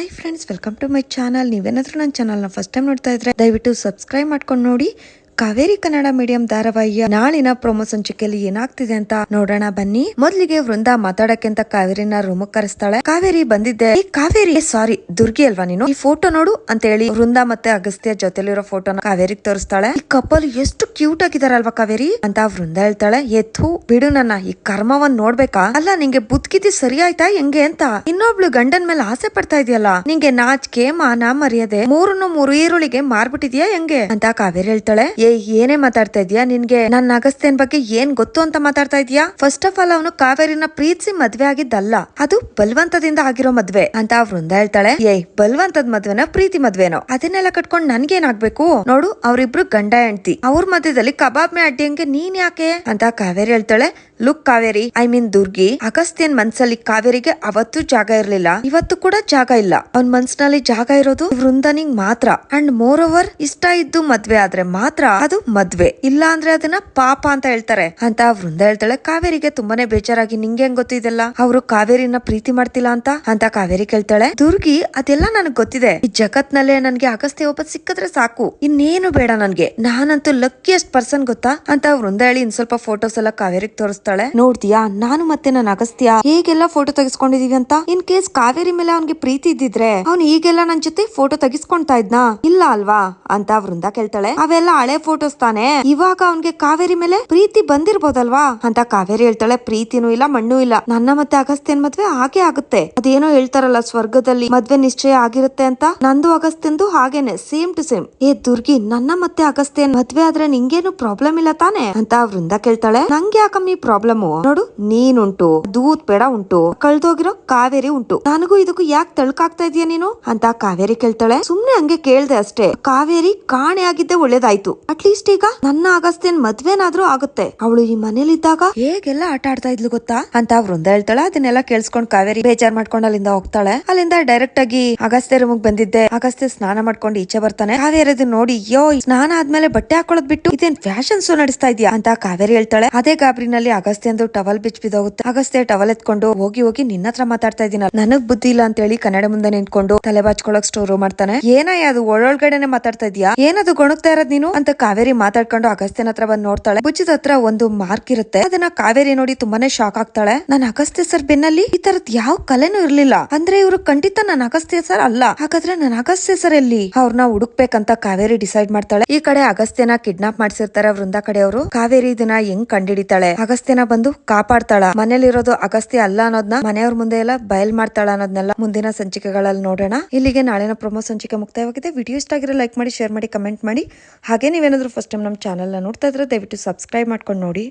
Hi friends welcome to my channel ನೀವೇನಾದರೂ ನನ್ನ ಚಾನಲ್ನ ಫಸ್ಟ್ ಟೈಮ್ ನೋಡ್ತಾ ಇದ್ರೆ, ದಯವಿಟ್ಟು ಸಬ್ಸ್ಕ್ರೈಬ್ ಮಾಡ್ಕೊಂಡು ನೋಡಿ. ಕಾವೇರಿ ಕನ್ನಡ ಮೀಡಿಯಂ ಧಾರಾವಾಹಿಯ ನಾಳಿನ ಪ್ರೊಮೋ ಸಂಚಿಕೆಯಲ್ಲಿ ಏನಾಗ್ತಿದೆ ಅಂತ ನೋಡೋಣ ಬನ್ನಿ. ಮೊದಲಿಗೆ ವೃಂದ ಮಾತಾಡಕ್ಕೆ ಅಂತ ಕಾವೇರಿನ ರೂಮ್ ಕರೆಸ್ತಾಳೆ ಕಾವೇರಿ ಬಂದಿದ್ದೆ. ಈ ಕಾವೇರಿ ಸಾರಿ ದುರ್ಗಿ ಅಲ್ವಾ ನೀನು? ಈ ಫೋಟೋ ನೋಡು ಅಂತ ಹೇಳಿ ವೃಂದ ಮತ್ತೆ ಅಗಸ್ತ್ಯ ಜೊತೆಲಿರೋ ಫೋಟೋನ ಕಾವೇರಿಗೆ ತೋರಿಸ್ತಾಳೆ. ಈ ಕಪಲ್ ಎಷ್ಟು ಕ್ಯೂಟ್ ಆಗಿದಾರಲ್ವಾ ಕಾವೇರಿ? ಅಂತ ವೃಂದ ಹೇಳ್ತಾಳೆ. ಎತ್ತು ಬಿಡು ನನ್ನ, ಈ ಕರ್ಮವನ್ ನೋಡ್ಬೇಕಾ? ಅಲ್ಲ, ನಿಂಗೆ ಬುದ್ಕಿತಿ ಸರಿ ಆಯ್ತಾ ಹೆಂಗೆ ಅಂತ? ಇನ್ನೊಬ್ಳು ಗಂಡನ್ ಮೇಲೆ ಆಸೆ ಪಡ್ತಾ ಇದೆಯಲ್ಲ? ನಿಂಗೆ ನಾಚಿಕೆ, ಮಾನ ಮರ್ಯಾದೆ ಮೂರನ್ನು ಮೂರು ಈರುಳಿಗೆ ಮಾರ್ಬಿಟ್ಟಿದ್ಯಾ ಹೆಂಗೆ? ಅಂತ ಕಾವೇರಿ ಹೇಳ್ತಾಳೆ. ಏನೇ ಮಾತಾಡ್ತಾ ಇದೀಯಾ? ನಿನ್ಗೆ ನನ್ ಅಗಸ್ತ್ಯನ್ ಬಗ್ಗೆ ಏನ್ ಗೊತ್ತು ಅಂತ ಮಾತಾಡ್ತಾ ಇದೀಯಾ? ಫಸ್ಟ್ ಆಫ್ ಆಲ್ ಅವನು ಕಾವೇರಿನ ಪ್ರೀತಿಸಿ ಮದ್ವೆ ಆಗಿದ್ದಲ್ಲ. ಅದು ಬಲವಂತದಿಂದ ಆಗಿರೋ ಮದ್ವೆ ಅಂತ ವೃಂದ ಹೇಳ್ತಾಳೆ. ಏಯ್, ಬಲವಂತದ ಮದ್ವೆನ ಪ್ರೀತಿ ಮದ್ವೆನೋ? ಅದನ್ನೆಲ್ಲ ಕಟ್ಕೊಂಡ್ ನನ್ಗೇನಾಗ್ಬೇಕು? ನೋಡು, ಅವ್ರಿಬ್ರು ಗಂಡ ಹೆಂಡ್ತಿ. ಅವ್ರ ಮಧ್ಯದಲ್ಲಿ ಕಬಾಬ್ ಮೇ ಅಡ್ಡಿಯಂಗೆ ನೀನ್ ಯಾಕೆ? ಅಂತ ಕಾವೇರಿ ಹೇಳ್ತಾಳೆ. Look Kaveri I mean Durgi, ಅಗಸ್ತ್ಯನ್ ಮನ್ಸಲ್ಲಿ ಕಾವೇರಿಗೆ ಅವತ್ತು ಜಾಗ ಇರ್ಲಿಲ್ಲ. ಇವತ್ತು ಕೂಡ ಜಾಗ ಇಲ್ಲ. ಅವನ್ ಮನ್ಸಿನಲ್ಲಿ ಜಾಗ ಇರೋದು ವೃಂದನಿಗ್ ಮಾತ್ರ. ಅಂಡ್ ಮೋರ್ ಓವರ್ ಇಷ್ಟ ಇದ್ದು ಮದ್ವೆ ಆದ್ರೆ ಮಾತ್ರ ಅದು ಮದ್ವೆ. ಇಲ್ಲ ಅಂದ್ರೆ ಅದನ್ನ ಪಾಪ ಅಂತ ಹೇಳ್ತಾರೆ. ಅಂತ ವೃಂದ ಹೇಳ್ತಾಳೆ. ಕಾವೇರಿಗೆ ತುಂಬಾನೇ ಬೇಜಾರಾಗಿ ನಿಂಗೆ ಹೆಂಗ್ ಗೊತ್ತಿದೆಲ್ಲ ಅವರು ಕಾವೇರಿನ ಪ್ರೀತಿ ಮಾಡ್ತಿಲ್ಲ ಅಂತ? ಅಂತ ಕಾವೇರಿ ಕೇಳ್ತಾಳೆ. ದುರ್ಗಿ, ಅದೆಲ್ಲ ನನಗೆ ಗೊತ್ತಿದೆ. ಈ ಜಗತ್ನಲ್ಲೇ ನನ್ಗೆ ಅಗಸ್ತ್ಯ ಒಬ್ಬ ಸಿಕ್ಕಿದ್ರೆ ಸಾಕು. ಇನ್ನೇನು ಬೇಡ ನನ್ಗೆ. ನಾನಂತೂ ಲಕ್ಕಿಯಸ್ಟ್ ಪರ್ಸನ್ ಗೊತ್ತಾ? ಅಂತ ವೃಂದ ಹೇಳಿ ಇನ್ ಸ್ವಲ್ಪ ಫೋಟೋಸ್ ಎಲ್ಲ ಕಾವೇರಿಗೆ ತೋರಿಸ್ತಾಳೆ. ನೋಡ್ತೀಯಾ? ನಾನು ಮತ್ತೆ ನನ್ನ ಅಗಸ್ತ್ಯ ಹೇಗೆಲ್ಲ ಫೋಟೋ ತೆಗೆಸ್ಕೊಂಡಿದೀವಿ ಅಂತ? ಇನ್ ಕೇಸ್ ಕಾವೇರಿ ಮೇಲೆ ಅವ್ನಿಗೆ ಪ್ರೀತಿ ಇದ್ದಿದ್ರೆ ಅವ್ನು ಈಗೆಲ್ಲ ನನ್ ಜೊತೆ ಫೋಟೋ ತೆಗಿಸ್ಕೊಂತಾ ಇದ್ನಾ? ಇಲ್ಲ ಅಲ್ವಾ? ಅಂತ ವೃಂದ ಕೇಳ್ತಾಳೆ. ಅವೆಲ್ಲ ಹಳೆ ಫೋಟೋಸ್ ತಾನೆ? ಇವಾಗ ಅವನ್ಗೆ ಕಾವೇರಿ ಮೇಲೆ ಪ್ರೀತಿ ಬಂದಿರ್ಬೋದಲ್ವಾ? ಅಂತ ಕಾವೇರಿ ಹೇಳ್ತಾಳೆ, ಪ್ರೀತಿನೂ ಇಲ್ಲ, ಮಣ್ಣು ಇಲ್ಲ. ನನ್ನ ಮತ್ತೆ ಅಗಸ್ತ್ಯನ್ ಮದ್ವೆ ಹಾಗೆ ಆಗುತ್ತೆ. ಅದೇನೋ ಹೇಳ್ತಾರಲ್ಲ, ಸ್ವರ್ಗದಲ್ಲಿ ಮದ್ವೆ ನಿಶ್ಚಯ ಆಗಿರುತ್ತೆ ಅಂತ? ನಂದು ಅಗಸ್ತ್ಯಂದು ಹಾಗೇನೆ ಸೇಮ್ ಟು ಸೇಮ್ ಏ, ದುರ್ಗಿ, ನನ್ನ ಮತ್ತೆ ಅಗಸ್ತ್ಯನ್ ಮದ್ವೆ ಆದ್ರೆ ನಿಂಗೇನು ಪ್ರಾಬ್ಲಮ್ ಇಲ್ಲ ತಾನೆ? ಅಂತ ವೃಂದ ಕೇಳ್ತಾಳೆ. ನಂಗೆ ಯಾಕಮ್ಮಿ ಪ್ರಾಬ್ಲಮ್ ನೋಡು, ನೀನುಂಟು ದೂತ್ ಬೇಡ ಉಂಟು, ಕಳ್ದೋಗಿರೋ ಕಾವೇರಿ ಉಂಟು. ನನಗೂ ಇದಕ್ಕೂ ಯಾಕೆ ತಳ್ಕಾಗ್ತಾ ಇದೀಯ ನೀನು? ಅಂತ ಕಾವೇರಿ ಕೇಳ್ತಾಳೆ. ಸುಮ್ನೆ ಹಂಗೆ ಕೇಳ್ದೆ ಅಷ್ಟೇ. ಕಾವೇರಿ ಕಾಣೆ ಆಗಿದ್ದೆ ಒಳ್ಳೇದಾಯ್ತು. ಅಟ್ಲೀಸ್ಟ್ ಈಗ ನನ್ನ ಅಗಸ್ತ್ಯನ್ ಮದ್ವೆನಾದ್ರೂ ಆಗುತ್ತೆ. ಅವಳು ಈ ಮನೇಲಿದ್ದಾಗ ಹೇಗೆಲ್ಲ ಆಟ ಆಡ್ತಾ ಇದ್ಲು ಗೊತ್ತಾ? ಅಂತ ವೃಂದ ಹೇಳ್ತಾಳ. ಅದನ್ನೆಲ್ಲ ಕೇಳಿಸ್ಕೊಂಡ್ ಕಾವೇರಿ ಬೇಜಾರ್ ಮಾಡ್ಕೊಂಡು ಅಲ್ಲಿಂದ ಹೋಗ್ತಾಳೆ. ಅಲ್ಲಿಂದ ಡೈರೆಕ್ಟ್ ಆಗಿ ಅಗಸ್ತ್ಯ ರೂಮ್ಗೆ ಬಂದಿದ್ದೆ. ಅಗಸ್ತ್ಯ ಸ್ನಾನ ಮಾಡ್ಕೊಂಡು ಈಚೆ ಬರ್ತಾನೆ. ಕಾವೇರಿ ಅದನ್ನ ನೋಡಿ, ಯೋ ಸ್ನಾನ ಆದ್ಮೇಲೆ ಬಟ್ಟೆ ಹಾಕೊಳ್ಳೋದ್ ಬಿಟ್ಟು ಇದೇನ್ ಫ್ಯಾಷನ್ ಶೋ ನಡೆಸ್ತಾ ಇದೆಯಾ? ಅಂತ ಕಾವೇರಿ ಹೇಳ್ತಾಳೆ. ಅದೇ ಗಾಬರಿನಲ್ಲಿ ಅಗಸ್ತ್ಯಂದು ಟವಲ್ ಬಿಚ್ ಬಿದ್ದೋಗುತ್ತೆ ಅಗಸ್ತ್ಯ ಟವಲ್ ಎತ್ಕೊಂಡು ಹೋಗಿ ಹೋಗಿ ನಿನ್ನ ಹತ್ರ ಮಾತಾಡ್ತಾ ಇದೀನ ನನಗ್ ಬುದ್ಧಿ ಇಲ್ಲ ಅಂತ ಹೇಳಿ ಕನ್ನಡ ಮುಂದೆ ನಿಂತ್ಕೊಂಡು ತಲೆ ಬಾಚ್ಕೊಳಕ್ ಸ್ಟೋರ್ ಮಾಡ್ತಾನೆ. ಏನಾಯ ಅದು? ಒಳೊಳಗಡೆನೆ ಮಾತಾಡ್ತಾ ಇದೀಯಾ? ಏನದು ಗೊಣಗ್ತಾ ಇರೋದ್ ನೀನು? ಅಂತ ಕಾವೇರಿ ಮಾತಾಡ್ಕೊಂಡು ಅಗಸ್ತ್ಯನ ಹತ್ರ ಬಂದ್ ನೋಡ್ತಾಳೆ. ಬುಚ್ಚಿದ ಹತ್ರ ಒಂದು ಮಾರ್ಕ್ ಇರುತ್ತೆ. ಅದನ್ನ ಕಾವೇರಿ ನೋಡಿ ತುಂಬಾನೇ ಶಾಕ್ ಆಗ್ತಾಳೆ. ನನ್ನ ಅಗಸ್ತ್ಯ ಸರ್ ಬೆನ್ನಲ್ಲಿ ಈ ತರದ್ ಯಾವ ಕಲೆನೂ ಇರ್ಲಿಲ್ಲ. ಅಂದ್ರೆ ಇವರು ಖಂಡಿತ ನನ್ನ ಅಗಸ್ತ್ಯ ಸರ್ ಅಲ್ಲ. ಹಾಗಾದ್ರೆ ನನ್ನ ಅಗಸ್ತ್ಯ ಸರ್ ಎಲ್ಲಿ? ಅವ್ರನ್ನ ಹುಡುಕ್ಬೇಕಂತ ಕಾವೇರಿ ಡಿಸೈಡ್ ಮಾಡ್ತಾಳೆ. ಈ ಕಡೆ ಅಗಸ್ತ್ಯನ ಕಿಡ್ನಾಪ್ ಮಾಡ್ಸಿರ್ತಾರೆ ವೃಂದ ಕಡೆಯವರು ಕಾವೇರಿ ಇದನ್ನ ಹೆಂಗ್ ಕಂಡಿಡಿತಾಳೆ? ಅಗಸ್ತ್ಯನ ಬಂದು ಕಾಪಾಡ್ತಾಳ. ಮನೇಲಿರೋದು ಅಗಸ್ತ್ಯ ಅಲ್ಲ ಅನ್ನೋದನ್ನ ಮನೆಯವ್ರ ಮುಂದೆ ಎಲ್ಲ ಬಯಲ್ ಮಾಡ್ತಾಳ ಅನ್ನೋದನ್ನೆಲ್ಲ ಮುಂದಿನ ಸಂಚಿಕೆಗಳಲ್ಲಿ ನೋಡೋಣ. ಇಲ್ಲಿಗೆ ನಾಳೆನ ಪ್ರೊಮೋ ಸಂಚಿಕೆ ಮುಕ್ತಾಯವಾಗಿದೆ. ವಿಡಿಯೋ ಇಷ್ಟ ಆಗಿರೋ ಲೈಕ್ ಮಾಡಿ ಶೇರ್ ಮಾಡಿ ಕಮೆಂಟ್ ಮಾಡಿ. ಹಾಗೆ ನೀವೇನಾದ್ರೂ ಫಸ್ಟ್ ಟೈಮ್ ನಮ್ಮ ಚಾನಲ್ನ ನೋಡ್ತಾ ಇದ್ರೆ ದಯವಿಟ್ಟು ಸಬ್ಸ್ಕ್ರೈಬ್ ಮಾಡ್ಕೊಂಡು ನೋಡಿ.